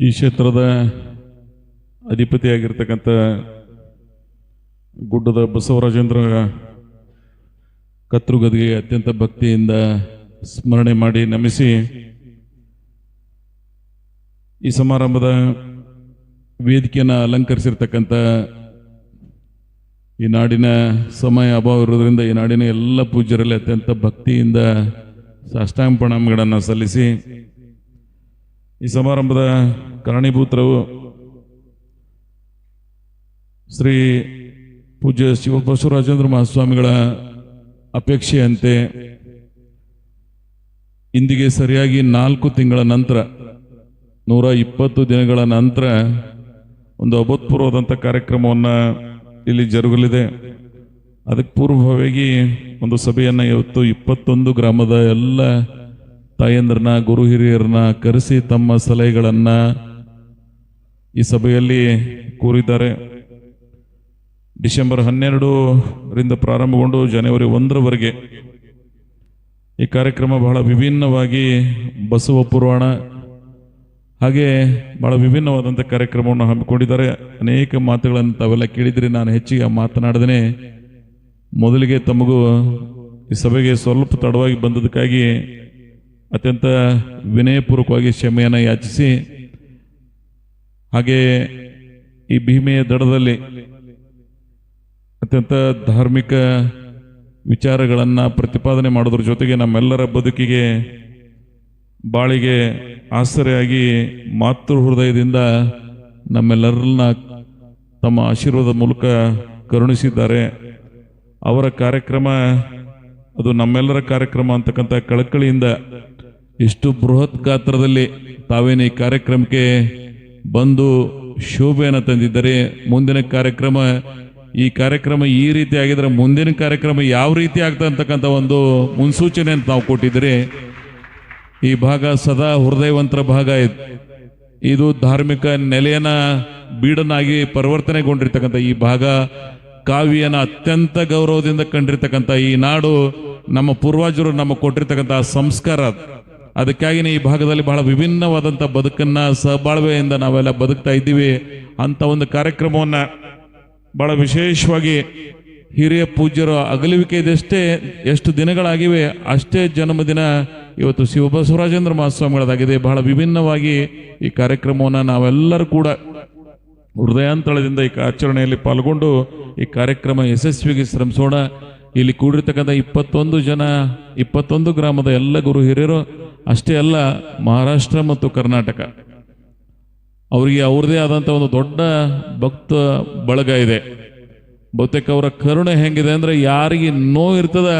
ಈ ಕ್ಷೇತ್ರದ ಅಧಿಪತಿಯಾಗಿರ್ತಕ್ಕಂಥ ಗುಡ್ಡದ ಬಸವರಾಜೇಂದ್ರ ಕತ್ರುಗದಿಗೆ ಅತ್ಯಂತ ಭಕ್ತಿಯಿಂದ ಸ್ಮರಣೆ ಮಾಡಿ ನಮಿಸಿ ಈ ಸಮಾರಂಭದ ವೇದಿಕೆಯನ್ನು ಅಲಂಕರಿಸಿರ್ತಕ್ಕಂಥ ಈ ನಾಡಿನ ಸಮಯ ಅಭಾವ ಇರೋದ್ರಿಂದ ಈ ನಾಡಿನ ಎಲ್ಲ ಪೂಜ್ಯರಲ್ಲಿ ಅತ್ಯಂತ ಭಕ್ತಿಯಿಂದ ಸಾಷ್ಟಾಂಗ ಪ್ರಣಾಮಗಳನ್ನು ಸಲ್ಲಿಸಿ ಈ ಸಮಾರಂಭದ ಕಾರಣೀಭೂತರು ಶ್ರೀ ಪೂಜ್ಯ ಶಿವ ಬಸವರಾಜೇಂದ್ರ ಮಹಾಸ್ವಾಮಿಗಳ ಅಪೇಕ್ಷೆಯಂತೆ ಇಂದಿಗೆ ಸರಿಯಾಗಿ ನಾಲ್ಕು ತಿಂಗಳ ನಂತರ, ನೂರ ಇಪ್ಪತ್ತು ದಿನಗಳ ನಂತರ ಒಂದು ಅಭೂತಪೂರ್ವವಾದಂಥ ಕಾರ್ಯಕ್ರಮವನ್ನು ಇಲ್ಲಿ ಜರುಗಲಿದೆ. ಅದಕ್ಕೆ ಪೂರ್ವಭಾವಿಯಾಗಿ ಒಂದು ಸಭೆಯನ್ನು ಇವತ್ತು ಇಪ್ಪತ್ತೊಂದು ಗ್ರಾಮದ ಎಲ್ಲ ತಾಯಂದ್ರನ್ನ ಗುರು ಹಿರಿಯರನ್ನ ಕರೆಸಿ ತಮ್ಮ ಸಲಹೆಗಳನ್ನ ಈ ಸಭೆಯಲ್ಲಿ ಕೂರಿದ್ದಾರೆ. ಡಿಸೆಂಬರ್ ಹನ್ನೆರಡರಿಂದ ಪ್ರಾರಂಭಗೊಂಡು ಜನವರಿ ಒಂದರವರೆಗೆ ಈ ಕಾರ್ಯಕ್ರಮ ಬಹಳ ವಿಭಿನ್ನವಾಗಿ ಬಸವ ಪುರಾಣ ಹಾಗೆ ಬಹಳ ವಿಭಿನ್ನವಾದಂಥ ಕಾರ್ಯಕ್ರಮವನ್ನು ಹಮ್ಮಿಕೊಂಡಿದ್ದಾರೆ. ಅನೇಕ ಮಾತುಗಳನ್ನು ತಾವೆಲ್ಲ ಕೇಳಿದ್ರಿ, ನಾನು ಹೆಚ್ಚಿಗೆ ಮಾತನಾಡದೇ ಮೊದಲಿಗೆ ತಮಗೂ ಈ ಸಭೆಗೆ ಸ್ವಲ್ಪ ತಡವಾಗಿ ಬಂದದಕ್ಕಾಗಿ ಅತ್ಯಂತ ವಿನಯಪೂರ್ವಕವಾಗಿ ಕ್ಷಮೆಯನ್ನು ಯಾಚಿಸಿ, ಹಾಗೆ ಈ ಭೀಮೆಯ ದಡದಲ್ಲಿ ಅತ್ಯಂತ ಧಾರ್ಮಿಕ ವಿಚಾರಗಳನ್ನು ಪ್ರತಿಪಾದನೆ ಮಾಡೋದ್ರ ಜೊತೆಗೆ ನಮ್ಮೆಲ್ಲರ ಬದುಕಿಗೆ, ಬಾಳಿಗೆ ಆಸರೆಯಾಗಿ ಮಾತೃ ಹೃದಯದಿಂದ ನಮ್ಮೆಲ್ಲರನ್ನ ತಮ್ಮ ಆಶೀರ್ವಾದ ಮೂಲಕ ಕರುಣಿಸಿದ್ದಾರೆ. ಅವರ ಕಾರ್ಯಕ್ರಮ, ಅದು ನಮ್ಮೆಲ್ಲರ ಕಾರ್ಯಕ್ರಮ ಅಂತಕ್ಕಂಥ ಕಳಕಳಿಯಿಂದ ಇಷ್ಟು ಬೃಹತ್ ಗಾತ್ರದಲ್ಲಿ ತಾವೇನು ಈ ಕಾರ್ಯಕ್ರಮಕ್ಕೆ ಬಂದು ಶೋಭೆಯನ್ನು ತಂದಿದ್ದಾರೆ ಮುಂದಿನ ಕಾರ್ಯಕ್ರಮ, ಈ ಕಾರ್ಯಕ್ರಮ ಈ ರೀತಿ ಆಗಿದ್ರೆ ಮುಂದಿನ ಕಾರ್ಯಕ್ರಮ ಯಾವ ರೀತಿ ಆಗ್ತದೆ ಅಂತಕ್ಕಂಥ ಒಂದು ಮುನ್ಸೂಚನೆಯನ್ನು ನಾವು ಕೊಟ್ಟಿದ್ದೀರಿ, ಈ ಭಾಗ ಸದಾ ಹೃದಯವಂತರ ಭಾಗ ಇದು ಇದು ಧಾರ್ಮಿಕ ನೆಲೆಯನ್ನ ಬೀಡನಾಗಿ ಪರಿವರ್ತನೆಗೊಂಡಿರ್ತಕ್ಕಂಥ ಈ ಭಾಗ, ಕಾವ್ಯನ ಅತ್ಯಂತ ಗೌರವದಿಂದ ಕಂಡಿರ್ತಕ್ಕಂಥ ಈ ನಾಡು ನಮ್ಮ ಪೂರ್ವಜರು ನಮಗೆ ಕೊಟ್ಟಿರ್ತಕ್ಕಂಥ ಸಂಸ್ಕಾರ. ಅದಕ್ಕಾಗಿನೇ ಈ ಭಾಗದಲ್ಲಿ ಬಹಳ ವಿಭಿನ್ನವಾದಂಥ ಬದುಕನ್ನು ಸಹಬಾಳ್ವೆಯಿಂದ ನಾವೆಲ್ಲ ಬದುಕ್ತಾ ಇದ್ದೀವಿ ಅಂತ ಒಂದು ಕಾರ್ಯಕ್ರಮವನ್ನ ಬಹಳ ವಿಶೇಷವಾಗಿ ಹಿರಿಯ ಪೂಜ್ಯರು ಅಗಲುವಿಕೆ ಇದೆಷ್ಟೇ, ಎಷ್ಟು ದಿನಗಳಾಗಿವೆ ಅಷ್ಟೇ ಜನ್ಮದಿನ ಇವತ್ತು ಶಿವಬಸವರಾಜೇಂದ್ರ ಮಹಾಸ್ವಾಮಿಗಳದಾಗಿದೆ. ಬಹಳ ವಿಭಿನ್ನವಾಗಿ ಈ ಕಾರ್ಯಕ್ರಮವನ್ನು ನಾವೆಲ್ಲರೂ ಕೂಡ ಹೃದಯಾಂತಳದಿಂದ ಈ ಆಚರಣೆಯಲ್ಲಿ ಪಾಲ್ಗೊಂಡು ಈ ಕಾರ್ಯಕ್ರಮ ಯಶಸ್ವಿಗೆ ಶ್ರಮಿಸೋಣ. ಇಲ್ಲಿ ಕೂಡಿರ್ತಕ್ಕಂಥ ಇಪ್ಪತ್ತೊಂದು ಜನ, ಇಪ್ಪತ್ತೊಂದು ಗ್ರಾಮದ ಎಲ್ಲ ಗುರು ಹಿರಿಯರು ಅಷ್ಟೇ ಅಲ್ಲ, ಮಹಾರಾಷ್ಟ್ರ ಮತ್ತು ಕರ್ನಾಟಕ. ಅವರಿಗೆ ಅವ್ರದೇ ಆದಂಥ ಒಂದು ದೊಡ್ಡ ಭಕ್ತ ಬಳಗ ಇದೆ. ಬಹುತೇಕ ಅವರ ಕರುಣೆ ಹೆಂಗಿದೆ ಅಂದ್ರೆ ಯಾರಿಗೆ ನೋವು ಇರ್ತದ,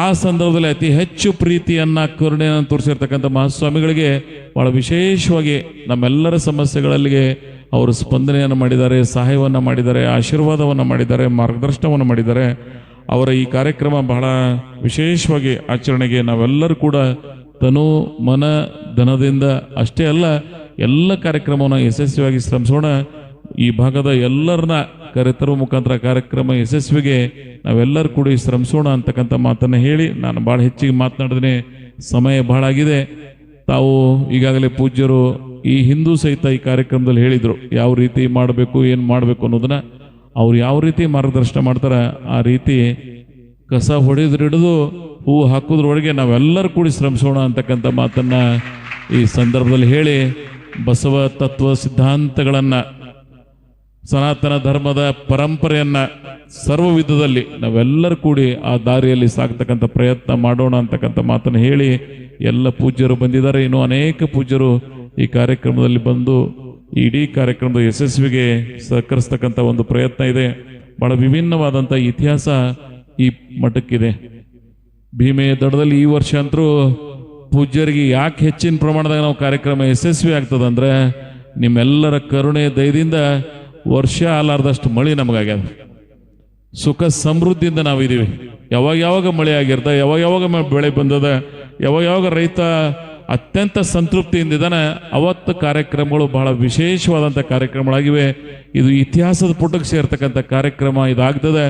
ಆ ಸಂದರ್ಭದಲ್ಲಿ ಅತಿ ಹೆಚ್ಚು ಪ್ರೀತಿಯನ್ನ, ಕರುಣೆಯನ್ನು ತೋರಿಸಿರ್ತಕ್ಕಂಥ ಮಹಾಸ್ವಾಮಿಗಳಿಗೆ ಬಹಳ ವಿಶೇಷವಾಗಿ ನಮ್ಮೆಲ್ಲರ ಸಮಸ್ಯೆಗಳಲ್ಲಿ ಅವರು ಸ್ಪಂದನೆಯನ್ನು ಮಾಡಿದ್ದಾರೆ, ಸಹಾಯವನ್ನು ಮಾಡಿದ್ದಾರೆ, ಆಶೀರ್ವಾದವನ್ನು ಮಾಡಿದ್ದಾರೆ, ಮಾರ್ಗದರ್ಶನವನ್ನು ಮಾಡಿದ್ದಾರೆ. ಅವರ ಈ ಕಾರ್ಯಕ್ರಮ ಬಹಳ ವಿಶೇಷವಾಗಿ ಆಚರಣೆಗೆ ನಾವೆಲ್ಲರೂ ಕೂಡ ತನು ಮನ ಧನದಿಂದ ಅಷ್ಟೇ ಅಲ್ಲ, ಎಲ್ಲ ಕಾರ್ಯಕ್ರಮವನ್ನು ಯಶಸ್ವಿಯಾಗಿ ಶ್ರಮಿಸೋಣ. ಈ ಭಾಗದ ಎಲ್ಲರನ್ನ ಕರೆತರುವ ಮುಖಾಂತರ ಕಾರ್ಯಕ್ರಮ ಯಶಸ್ವಿಗೆ ನಾವೆಲ್ಲರೂ ಕೂಡಿ ಶ್ರಮಿಸೋಣ ಅಂತಕ್ಕಂಥ ಮಾತನ್ನು ಹೇಳಿ ನಾನು ಭಾಳ ಹೆಚ್ಚಿಗೆ ಮಾತನಾಡಿದ್ರೆ ಸಮಯ ಬಹಳ ಆಗಿದೆ. ತಾವು ಈಗಾಗಲೇ ಪೂಜ್ಯರು ಈ ಹಿಂದೂ ಸಹಿತ ಈ ಕಾರ್ಯಕ್ರಮದಲ್ಲಿ ಹೇಳಿದರು, ಯಾವ ರೀತಿ ಮಾಡಬೇಕು, ಏನು ಮಾಡಬೇಕು ಅನ್ನೋದನ್ನ. ಅವ್ರು ಯಾವ ರೀತಿ ಮಾರ್ಗದರ್ಶನ ಮಾಡ್ತಾರೆ, ಆ ರೀತಿ ಕಸ ಹೊಡೆದ್ರ ಹಿಡಿದು ಹೂವು ಹಾಕೋದ್ರೊಳಗೆ ನಾವೆಲ್ಲರೂ ಕೂಡಿ ಶ್ರಮಿಸೋಣ ಅಂತಕ್ಕಂಥ ಮಾತನ್ನ ಈ ಸಂದರ್ಭದಲ್ಲಿ ಹೇಳಿ ಬಸವ ತತ್ವ ಸಿದ್ಧಾಂತಗಳನ್ನು, ಸನಾತನ ಧರ್ಮದ ಪರಂಪರೆಯನ್ನ ಸರ್ವ ವಿಧದಲ್ಲಿ ನಾವೆಲ್ಲರೂ ಕೂಡಿ ಆ ದಾರಿಯಲ್ಲಿ ಸಾಕ್ತಕ್ಕಂಥ ಪ್ರಯತ್ನ ಮಾಡೋಣ ಅಂತಕ್ಕಂಥ ಮಾತನ್ನು ಹೇಳಿ ಎಲ್ಲ ಪೂಜ್ಯರು ಬಂದಿದ್ದಾರೆ. ಇನ್ನು ಅನೇಕ ಪೂಜ್ಯರು ಈ ಕಾರ್ಯಕ್ರಮದಲ್ಲಿ ಬಂದು ಇಡೀ ಕಾರ್ಯಕ್ರಮದ ಯಶಸ್ವಿಗೆ ಸಹಕರಿಸ್ತಕ್ಕಂಥ ಒಂದು ಪ್ರಯತ್ನ ಇದೆ. ಬಹಳ ವಿಭಿನ್ನವಾದಂಥ ಇತಿಹಾಸ ಈ ಮಠಕ್ಕಿದೆ. ಭೀಮೆಯ ದಡದಲ್ಲಿ ಈ ವರ್ಷ ಅಂತರೂ ಪೂಜ್ಯರಿಗೆ ಯಾಕೆ ಹೆಚ್ಚಿನ ಪ್ರಮಾಣದಾಗ ನಾವು ಕಾರ್ಯಕ್ರಮ ಯಶಸ್ವಿ ಆಗ್ತದಂದ್ರೆ ನಿಮ್ಮೆಲ್ಲರ ಕರುಣೆ, ದಯದಿಂದ ವರ್ಷ ಆಲಾರ್ದಷ್ಟು ಮಳೆ ನಮಗಾಗ್ಯದ. ಸುಖ ಸಮೃದ್ಧಿಯಿಂದ ನಾವಿದ್ದೀವಿ. ಯಾವಾಗ ಯಾವಾಗ ಮಳೆ ಆಗಿರ್ತದೆ, ಯಾವಾಗ ಯಾವಾಗ ಬೆಳೆ ಬಂದದ, ಯಾವಾಗ ಯಾವಾಗ ರೈತ ಅತ್ಯಂತ ಸಂತೃಪ್ತಿಯಿಂದ ಇದ್ದಾನೆ. ಅವತ್ತು ಕಾರ್ಯಕ್ರಮಗಳು ಬಹಳ ವಿಶೇಷವಾದಂಥ ಕಾರ್ಯಕ್ರಮಗಳಾಗಿವೆ. ಇದು ಇತಿಹಾಸದ ಪುಟಕ್ಕೆ ಸೇರ್ತಕ್ಕಂಥ ಕಾರ್ಯಕ್ರಮ ಇದಾಗ್ತದೆ.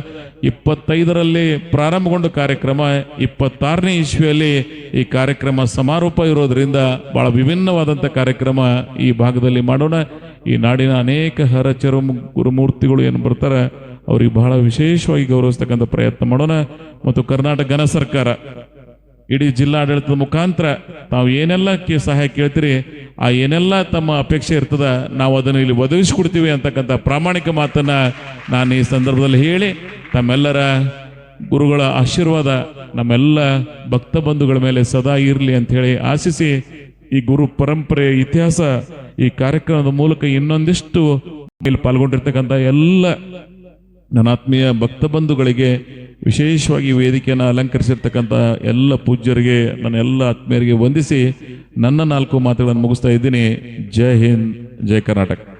ಇಪ್ಪತ್ತೈದರಲ್ಲಿ ಪ್ರಾರಂಭಗೊಂಡ ಕಾರ್ಯಕ್ರಮ, ಇಪ್ಪತ್ತಾರನೇ ಇಸ್ವಿಯಲ್ಲಿ ಈ ಕಾರ್ಯಕ್ರಮ ಸಮಾರೋಪ ಇರೋದರಿಂದ ಬಹಳ ವಿಭಿನ್ನವಾದಂಥ ಕಾರ್ಯಕ್ರಮ ಈ ಭಾಗದಲ್ಲಿ ಮಾಡೋಣ. ಈ ನಾಡಿನ ಅನೇಕ ಹರಚರು ಗುರುಮೂರ್ತಿಗಳು ಏನು ಬರ್ತಾರೆ, ಅವ್ರಿಗೆ ಬಹಳ ವಿಶೇಷವಾಗಿ ಗೌರವಿಸ್ತಕ್ಕಂಥ ಪ್ರಯತ್ನ ಮಾಡೋಣ. ಮತ್ತು ಕರ್ನಾಟಕ ಘನ ಸರ್ಕಾರ ಇಡೀ ಜಿಲ್ಲಾಡಳಿತದ ಮುಖಾಂತರ ತಾವು ಏನೆಲ್ಲ ಸಹಾಯ ಕೇಳ್ತೀರಿ, ಆ ಏನೆಲ್ಲ ತಮ್ಮ ಅಪೇಕ್ಷೆ ಇರ್ತದ, ನಾವು ಅದನ್ನು ಇಲ್ಲಿ ಒದಗಿಸಿಕೊಡ್ತೀವಿ ಅಂತಕ್ಕಂಥ ಪ್ರಾಮಾಣಿಕ ಮಾತನ್ನ ನಾನು ಈ ಸಂದರ್ಭದಲ್ಲಿ ಹೇಳಿ, ತಮ್ಮೆಲ್ಲರ ಗುರುಗಳ ಆಶೀರ್ವಾದ ನಮ್ಮೆಲ್ಲ ಭಕ್ತ ಬಂಧುಗಳ ಮೇಲೆ ಸದಾ ಇರಲಿ ಅಂತ ಹೇಳಿ ಆಶಿಸಿ, ಈ ಗುರು ಪರಂಪರೆ ಇತಿಹಾಸ ಈ ಕಾರ್ಯಕ್ರಮದ ಮೂಲಕ ಇನ್ನೊಂದಿಷ್ಟು ಇಲ್ಲಿ ಪಾಲ್ಗೊಂಡಿರ್ತಕ್ಕಂಥ ಎಲ್ಲ ನನ್ನ ಆತ್ಮೀಯ ಭಕ್ತ ಬಂಧುಗಳಿಗೆ ವಿಶೇಷವಾಗಿ ವೇದಿಕೆಯನ್ನು ಅಲಂಕರಿಸಿರ್ತಕ್ಕಂಥ ಎಲ್ಲ ಪೂಜ್ಯರಿಗೆ, ನನ್ನ ಎಲ್ಲ ಆತ್ಮೀಯರಿಗೆ ವಂದಿಸಿ ನನ್ನ ನಾಲ್ಕು ಮಾತುಗಳನ್ನು ಮುಗಿಸ್ತಾ ಇದ್ದೀನಿ. ಜೈ ಹಿಂದ್, ಜೈ ಕರ್ನಾಟಕ.